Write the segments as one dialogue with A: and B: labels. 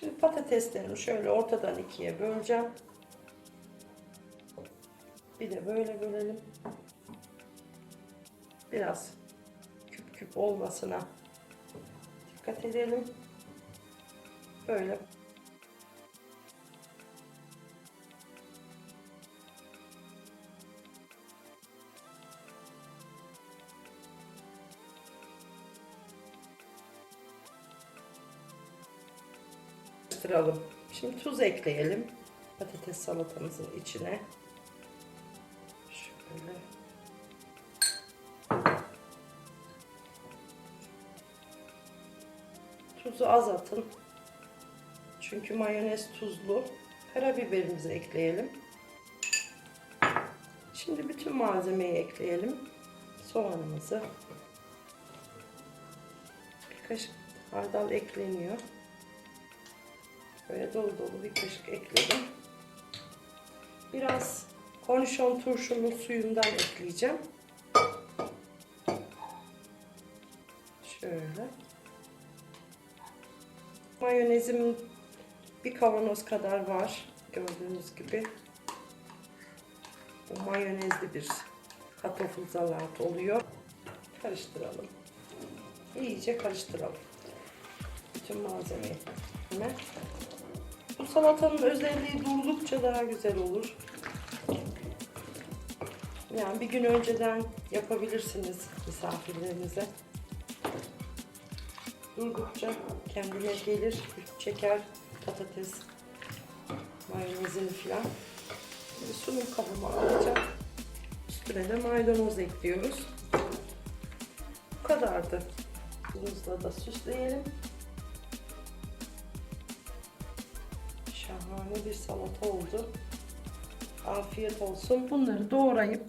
A: Şimdi patateslerimi şöyle ortadan ikiye böleceğim. Bir de böyle bölelim. Biraz küp küp olmasına dikkat edelim. Böyle karıştıralım. Şimdi tuz ekleyelim patates salatamızın içine. Şöyle. Tuzu az atın. Çünkü mayonez tuzlu. Karabiberimizi ekleyelim. Şimdi bütün malzemeyi ekleyelim. Soğanımızı. Bir kaşık hardal ekleniyor. Böyle dolu dolu bir kaşık ekledim. Biraz kornişon turşunun suyundan ekleyeceğim. Şöyle. Mayonezim bir kavanoz kadar var. Gördüğünüz gibi. Bu mayonezli bir kartoffel salat oluyor. Karıştıralım. İyice karıştıralım. Bütün malzemeyi. Bu salatanın özelliği durdukça daha güzel olur. Yani bir gün önceden yapabilirsiniz misafirlerinize. Durdukça kendine gelir, çeker patates mayonezini falan. Şimdi sunum kabıma alacağım. Üstüne de maydanoz ekliyoruz. Bu kadardı. Buzla da süsleyelim. Şahane bir salata oldu. Afiyet olsun. Bunları doğrayıp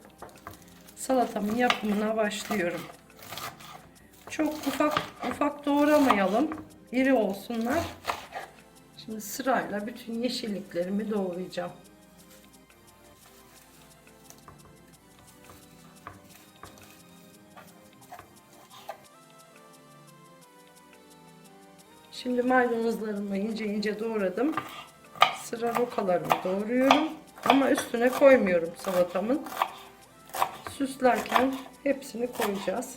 A: salatamın yapımına başlıyorum. Çok ufak ufak doğramayalım. İri olsunlar. Şimdi sırayla bütün yeşilliklerimi doğrayacağım. Şimdi maydanozlarımı ince ince doğradım. Sıra rokalarımı doğruyorum. Ama üstüne koymuyorum salatamın. Süslerken hepsini koyacağız.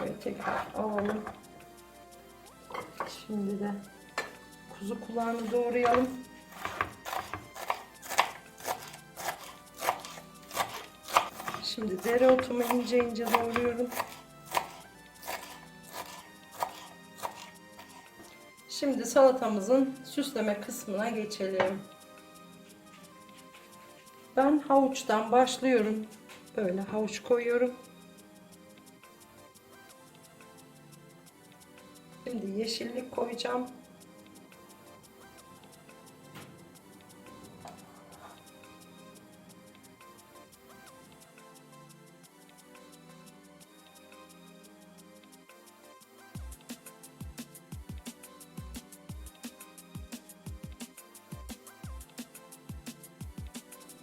A: Böyle tekrar alalım. Şimdi de kuzu kulağını doğrayalım. Şimdi dereotumu ince ince doğruyorum. Şimdi salatamızın süsleme kısmına geçelim. Ben havuçtan başlıyorum. Böyle havuç koyuyorum. Şimdi yeşillik koyacağım.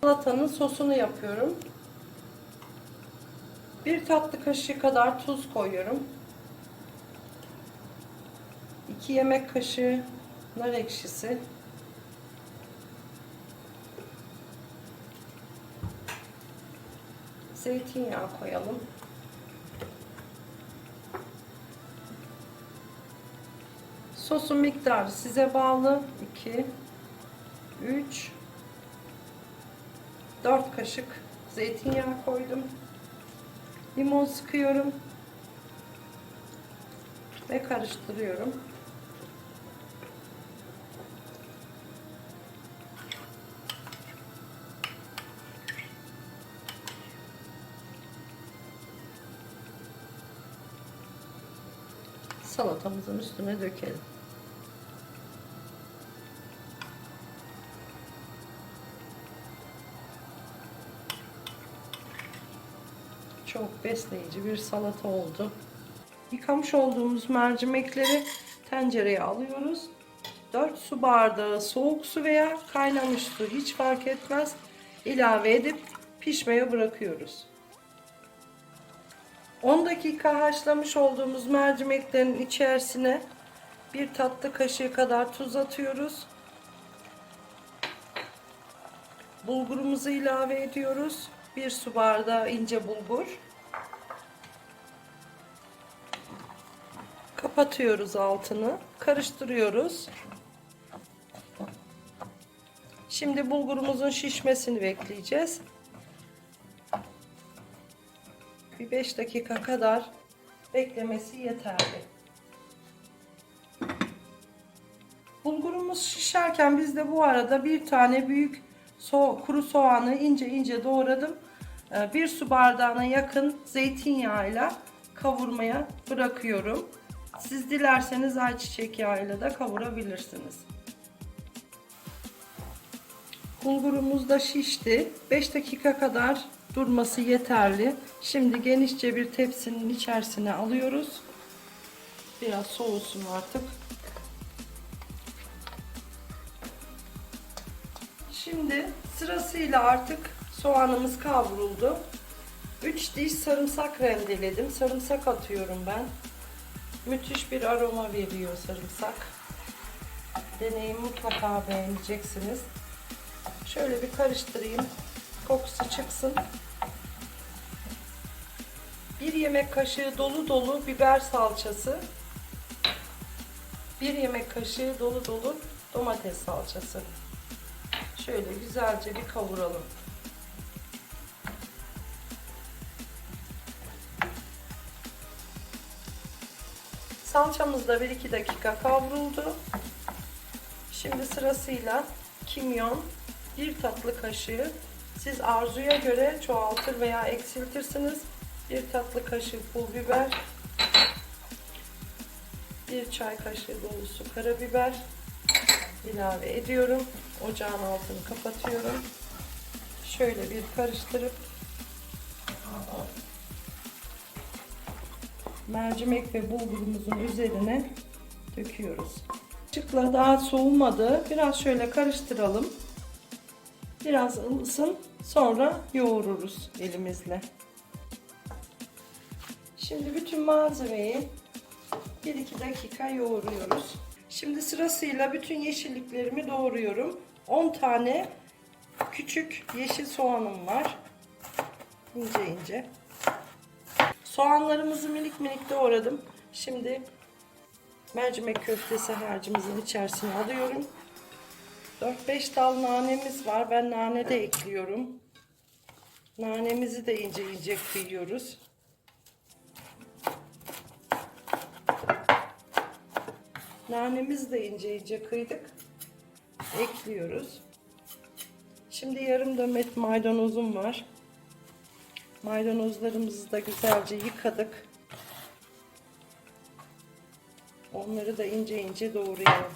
A: Salatanın sosunu yapıyorum. Bir tatlı kaşığı kadar tuz koyuyorum. 2 yemek kaşığı nar ekşisi. Zeytinyağı koyalım. Sosun miktarı size bağlı. 2 3 4 kaşık zeytinyağı koydum. Limon sıkıyorum ve karıştırıyorum. Salatamızın üstüne dökelim. Çok besleyici bir salata oldu. Yıkamış olduğumuz mercimekleri tencereye alıyoruz. 4 su bardağı soğuk su veya kaynamış su hiç fark etmez. ilave edip pişmeye bırakıyoruz. 10 dakika haşlamış olduğumuz mercimeklerin içerisine bir tatlı kaşığı kadar tuz atıyoruz. Bulgurumuzu ilave ediyoruz. Bir su bardağı ince bulgur. Kapatıyoruz altını. Karıştırıyoruz. Şimdi bulgurumuzun şişmesini bekleyeceğiz. Bir 5 dakika kadar beklemesi yeterli. Bulgurumuz şişerken biz de bu arada bir tane büyük so kuru soğanı ince ince doğradım. Ee, Bir su bardağına yakın zeytinyağıyla kavurmaya bırakıyorum. Siz dilerseniz ayçiçek yağıyla da kavurabilirsiniz. Bulgurumuz da şişti. 5 dakika kadar durması yeterli. Şimdi genişçe bir tepsinin içerisine alıyoruz. Biraz soğusun artık. Şimdi sırasıyla artık soğanımız kavruldu. 3 diş sarımsak rendeledim. Sarımsak atıyorum ben. Müthiş bir aroma veriyor sarımsak. Deneyin mutlaka beğeneceksiniz. Şöyle bir karıştırayım. Kokusu çıksın. Bir yemek kaşığı dolu dolu biber salçası. Bir yemek kaşığı dolu dolu domates salçası. Şöyle güzelce bir kavuralım. Salçamız da 1-2 dakika kavruldu. Şimdi sırasıyla kimyon, bir tatlı kaşığı siz arzuya göre çoğaltır veya eksiltirsiniz. Bir tatlı kaşığı pul biber, bir çay kaşığı dolusu karabiber ilave ediyorum. Ocağın altını kapatıyorum. Şöyle bir karıştırıp mercimek ve bulgurumuzun üzerine döküyoruz. Çıkla daha soğumadı. Biraz şöyle karıştıralım. Biraz ılısın. Sonra yoğururuz elimizle. Şimdi bütün malzemeyi 1-2 dakika yoğuruyoruz. Şimdi sırasıyla bütün yeşilliklerimi doğruyorum. 10 tane küçük yeşil soğanım var. İnce ince. Soğanlarımızı minik minik doğradım. Şimdi mercimek köftesi harcımızın içerisine alıyorum. 4-5 dal nanemiz var. Ben nane de ekliyorum. Nanemizi de ince ince kıyıyoruz. Nanemizi de ince ince kıydık. Ekliyoruz. Şimdi yarım demet maydanozum var. Maydanozlarımızı da güzelce yıkadık. Onları da ince ince doğrayalım.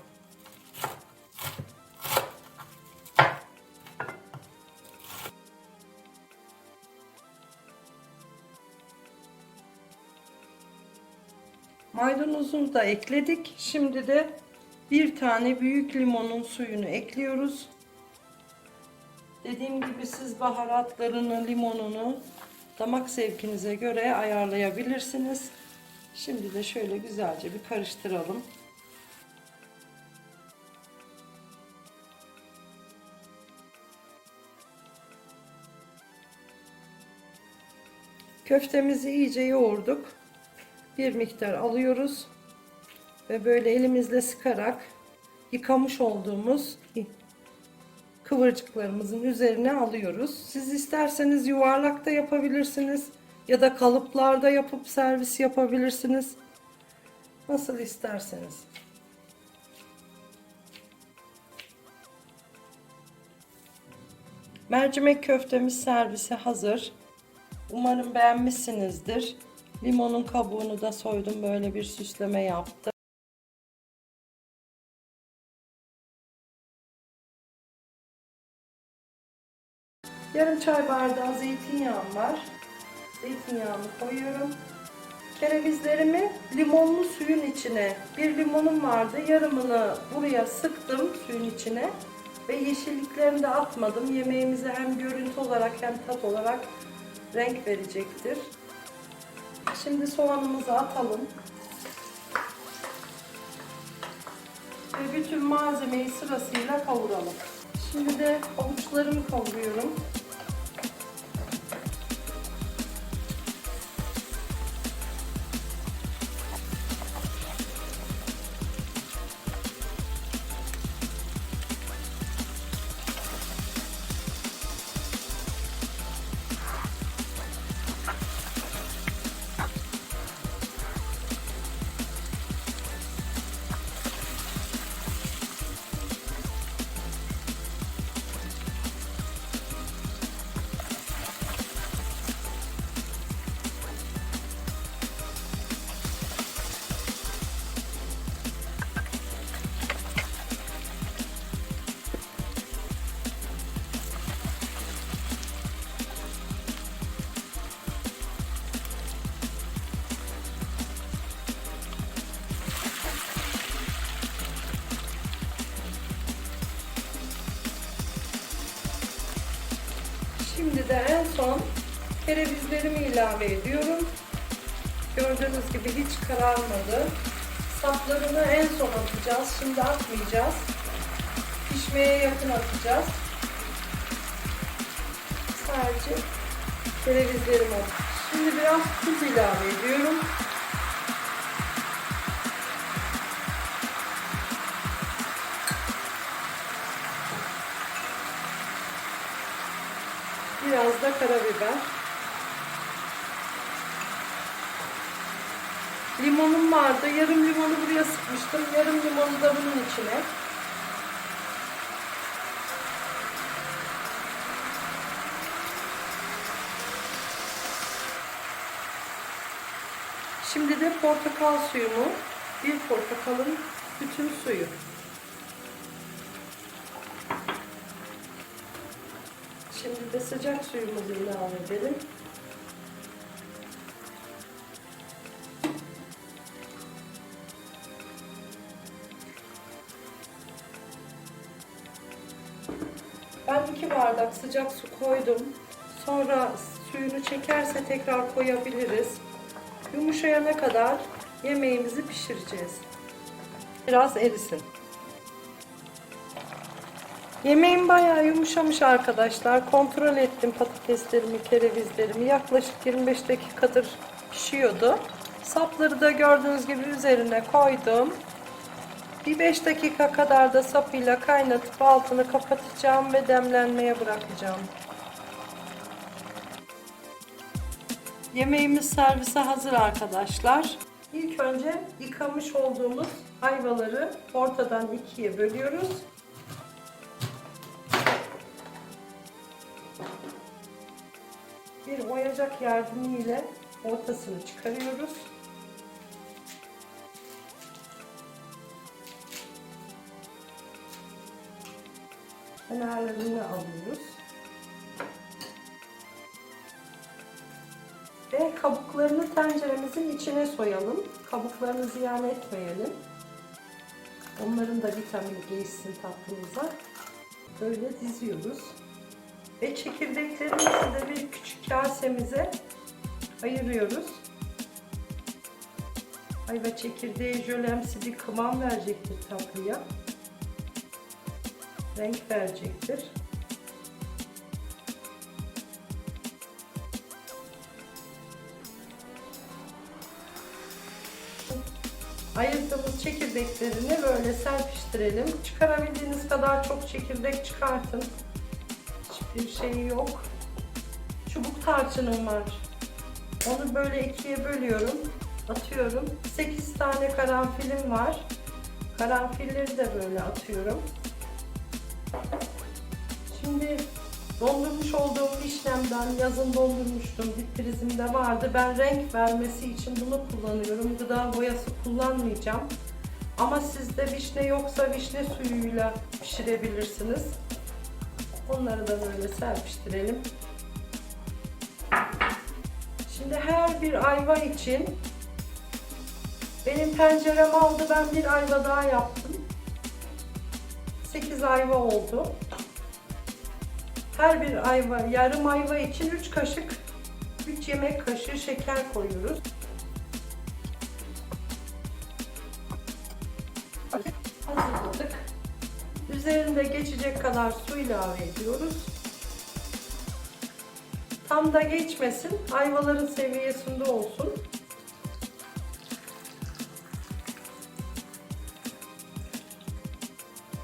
A: Maydanozunu da ekledik. Şimdi de bir tane büyük limonun suyunu ekliyoruz. Dediğim gibi siz baharatlarını, limonunu damak zevkinize göre ayarlayabilirsiniz. Şimdi de şöyle güzelce bir karıştıralım. Köftemizi iyice yoğurduk. Bir miktar alıyoruz ve böyle elimizle sıkarak yıkamış olduğumuz kıvırcıklarımızın üzerine alıyoruz. Siz isterseniz yuvarlakta yapabilirsiniz ya da kalıplarda yapıp servis yapabilirsiniz. Nasıl isterseniz. Mercimek köftemiz servise hazır. Umarım beğenmişsinizdir. Limonun kabuğunu da soydum böyle bir süsleme yaptım. Yarım çay bardağı zeytinyağım var. Zeytinyağını koyuyorum. Kerevizlerimi limonlu suyun içine, bir limonum vardı, yarımını buraya sıktım suyun içine ve yeşilliklerini de atmadım. Yemeğimize hem görüntü olarak hem tat olarak renk verecektir. Şimdi soğanımızı atalım. Ve bütün malzemeyi sırasıyla kavuralım. Şimdi de havuçlarımı kavuruyorum. Şimdi de en son kerevizlerimi ilave ediyorum. Gördüğünüz gibi hiç kararmadı. Saplarını en son atacağız. Şimdi atmayacağız. Pişmeye yakın atacağız. Sadece kerevizlerim oldu. Şimdi biraz tuz ilave ediyorum. Biraz da karabiber. Limonum vardı. Yarım limonu buraya sıkmıştım. Yarım limonu da bunun içine. Şimdi de portakal suyumu, bir portakalın bütün suyu. Şimdi de sıcak suyumuzu ilave edelim. Ben iki bardak sıcak su koydum. Sonra suyunu çekerse tekrar koyabiliriz. Yumuşayana kadar yemeğimizi pişireceğiz. Biraz erisin. Yemeğim bayağı yumuşamış arkadaşlar. Kontrol ettim patateslerimi, kerevizlerimi. Yaklaşık 25 dakikadır pişiyordu. Sapları da gördüğünüz gibi üzerine koydum. Bir 5 dakika kadar da sapıyla kaynatıp altını kapatacağım ve demlenmeye bırakacağım. Yemeğimiz servise hazır arkadaşlar. İlk önce yıkamış olduğumuz ayvaları ortadan ikiye bölüyoruz. Bir oyacak yardımıyla ortasını çıkarıyoruz. Kenarlarını alıyoruz. Ve kabuklarını tenceremizin içine soyalım. Kabuklarını ziyan etmeyelim. Onların da vitamini geçsin tatlımıza. Böyle diziyoruz. Ve çekirdeklerimizi de bir küçük kasemize ayırıyoruz. Ayva çekirdeği jölemsi bir kıvam verecektir tatlıya. Renk verecektir. Ayırdığımız çekirdeklerini böyle serpiştirelim. Çıkarabildiğiniz kadar çok çekirdek çıkartın. Hiçbir şey yok. Çubuk tarçınım var. Onu böyle ikiye bölüyorum. Atıyorum. 8 tane karanfilim var. Karanfilleri de böyle atıyorum. Şimdi dondurmuş olduğum vişnemden yazın dondurmuştum. Bir prizimde vardı. Ben renk vermesi için bunu kullanıyorum. Gıda boyası kullanmayacağım. Ama sizde vişne yoksa vişne suyuyla pişirebilirsiniz. Onları da böyle serpiştirelim. Şimdi her bir ayva için benim tencerem aldı. Ben bir ayva daha yaptım. 8 ayva oldu. Her bir ayva, yarım ayva için 3 kaşık, 3 yemek kaşığı şeker koyuyoruz. Hazırladık. Üzerinde geçecek kadar su ilave ediyoruz. Tam da geçmesin. Ayvaların seviyesinde olsun.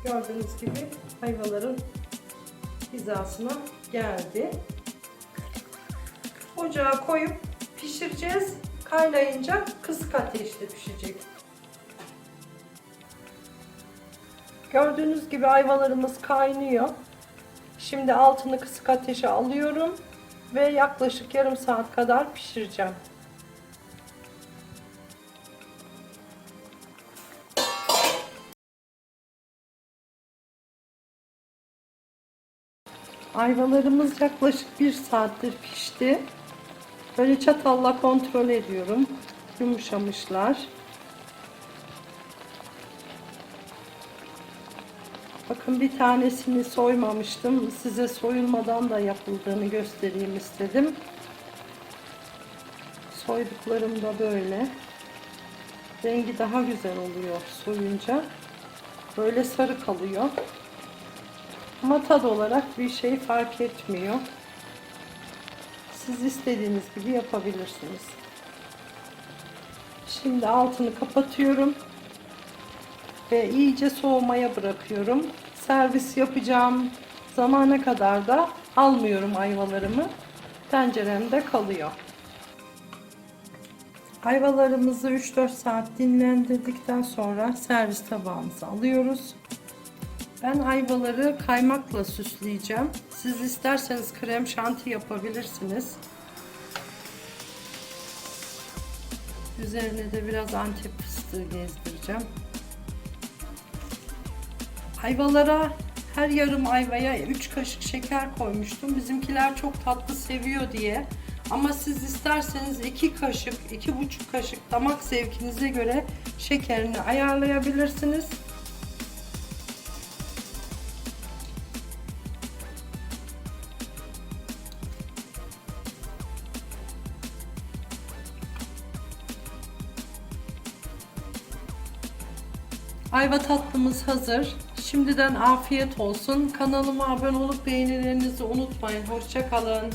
A: Gördüğünüz gibi ayvaların hizasına geldi. Ocağa koyup pişireceğiz. Kaynayınca kısık ateşte pişecek. Gördüğünüz gibi ayvalarımız kaynıyor. Şimdi altını kısık ateşe alıyorum ve yaklaşık yarım saat kadar pişireceğim. Ayvalarımız yaklaşık bir saattir pişti. Böyle çatalla kontrol ediyorum. Yumuşamışlar. Bakın bir tanesini soymamıştım. Size soyulmadan da yapıldığını göstereyim istedim. Soyduklarım da böyle. Rengi daha güzel oluyor soyunca. Böyle sarı kalıyor. Ama tad olarak bir şey fark etmiyor. Siz istediğiniz gibi yapabilirsiniz. Şimdi altını kapatıyorum ve iyice soğumaya bırakıyorum. Servis yapacağım zamana kadar da almıyorum ayvalarımı. Tenceremde kalıyor. Ayvalarımızı 3-4 saat dinlendirdikten sonra servis tabağımıza alıyoruz. Ben ayvaları kaymakla süsleyeceğim. Siz isterseniz krem şanti yapabilirsiniz. Üzerine de biraz antep fıstığı gezdireceğim. Ayvalara her yarım ayvaya 3 kaşık şeker koymuştum. Bizimkiler çok tatlı seviyor diye. Ama siz isterseniz 2 kaşık, 2,5 kaşık damak zevkinize göre şekerini ayarlayabilirsiniz. Ayva tatlımız hazır. Şimdiden afiyet olsun. Kanalıma abone olup beğenilerinizi unutmayın. Hoşçakalın.